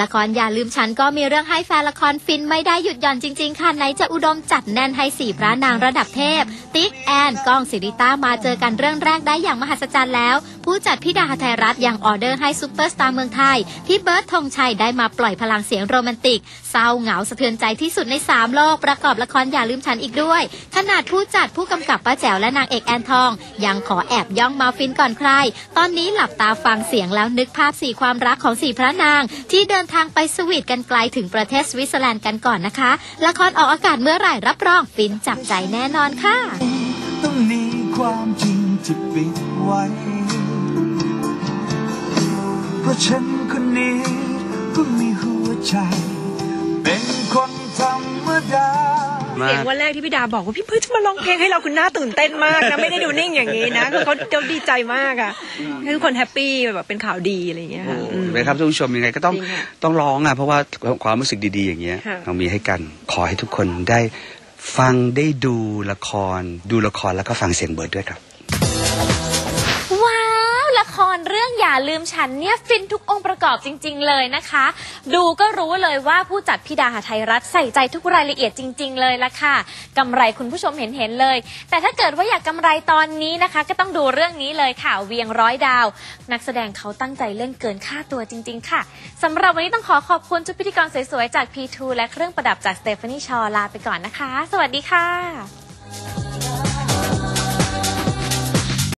ละครอย่าลืมฉันก็มีเรื่องให้แฟนละครฟินไม่ได้หยุดหย่อนจริง ๆ ค่ะไหนจะอุดมจัดแน่นให้สี่พระนางระดับเทพ ติ๊กแอนก้องสิริต้ามาเจอกันเรื่องแรกได้อย่างมหัศจรรย์แล้ว ผู้จัดพี่ดาไทยรัฐยังออเดอร์ให้ซุปเปอร์สตาร์เมืองไทย พี่เบิร์ดธงชัยได้มาปล่อยพลังเสียงโรแมนติก เศร้าเหงาสะเทือนใจที่สุดในสามโลก ประกอบละครอย่าลืมฉันอีกด้วย ขนาดผู้จัดผู้กำกับป้าแจ๋วและนางเอกแอนทอง ยังขอแอบย่องมาฟินก่อนใคร ตอนนี้หลับตาฟังเสียงแล้วนึกภาพสี่ความรักของสี่พระนาง ที่เดินทางไปสวีทกันไกลถึงประเทศสวิตเซอร์แลนด์กันก่อนนะคะ ละครออกอากาศเมื่อไหร่รับรองฟินจับใจแน่นอนค่ะต้องมีความจริงที่ปิดไว้ เพราะฉันคนนี้ก็มีหัวใจ เป็นคนธรรมดา เสียงวันแรกที่พี่ดาบอกว่าพี่เพื่อจะมาร้องเพลงให้เราคุณน่าตื่นเต้นมากนะ ไม่ได้ดูนิ่งอย่างนี้นะคือเขาเขาดีใจมากอะให้ทุกคนแฮปปี้แบบเป็นข่าวดีอะไรอย่างเงี้ยค่ะอืมเห็นไหมครับท่านผู้ชมยังไงก็ต้องจริงค่ะต้องร้องอะเพราะว่าความรู้สึกดีๆ อย่างเงี้ยค่ะ เรามีให้กันขอให้ทุกคนได้ฟังได้ดูละคร ดูละครแล้วก็ฟังเสียงเบิร์ดด้วยครับว้าวละค รเรื่องอย่าลืมฉันเนี่ยฟินทุกองค์ประกอบจริง ๆ เลยนะคะ ดูก็รู้เลยว่าผู้จัดพิดาหาไทยรัฐใส่ใจทุกรายละเอียดจริง ๆ เลยละค่ะกำไรคุณผู้ชมเห็นเห็นๆเลย แต่ถ้าเกิดว่าอยากกำไรตอนนี้นะคะ ก็ต้องดูเรื่องนี้เลยค่ะเวียงร้อยดาว นักแสดงเขาตั้งใจเล่นเกินค่าตัวจริง ๆ ค่ะสำหรับวันนี้ต้องขอขอบคุณชุดพิธีกรสวยๆจาก P2 และเครื่องประดับจาก Stephanie Shaw ลาไปก่อนนะคะ สวัสดีค่ะ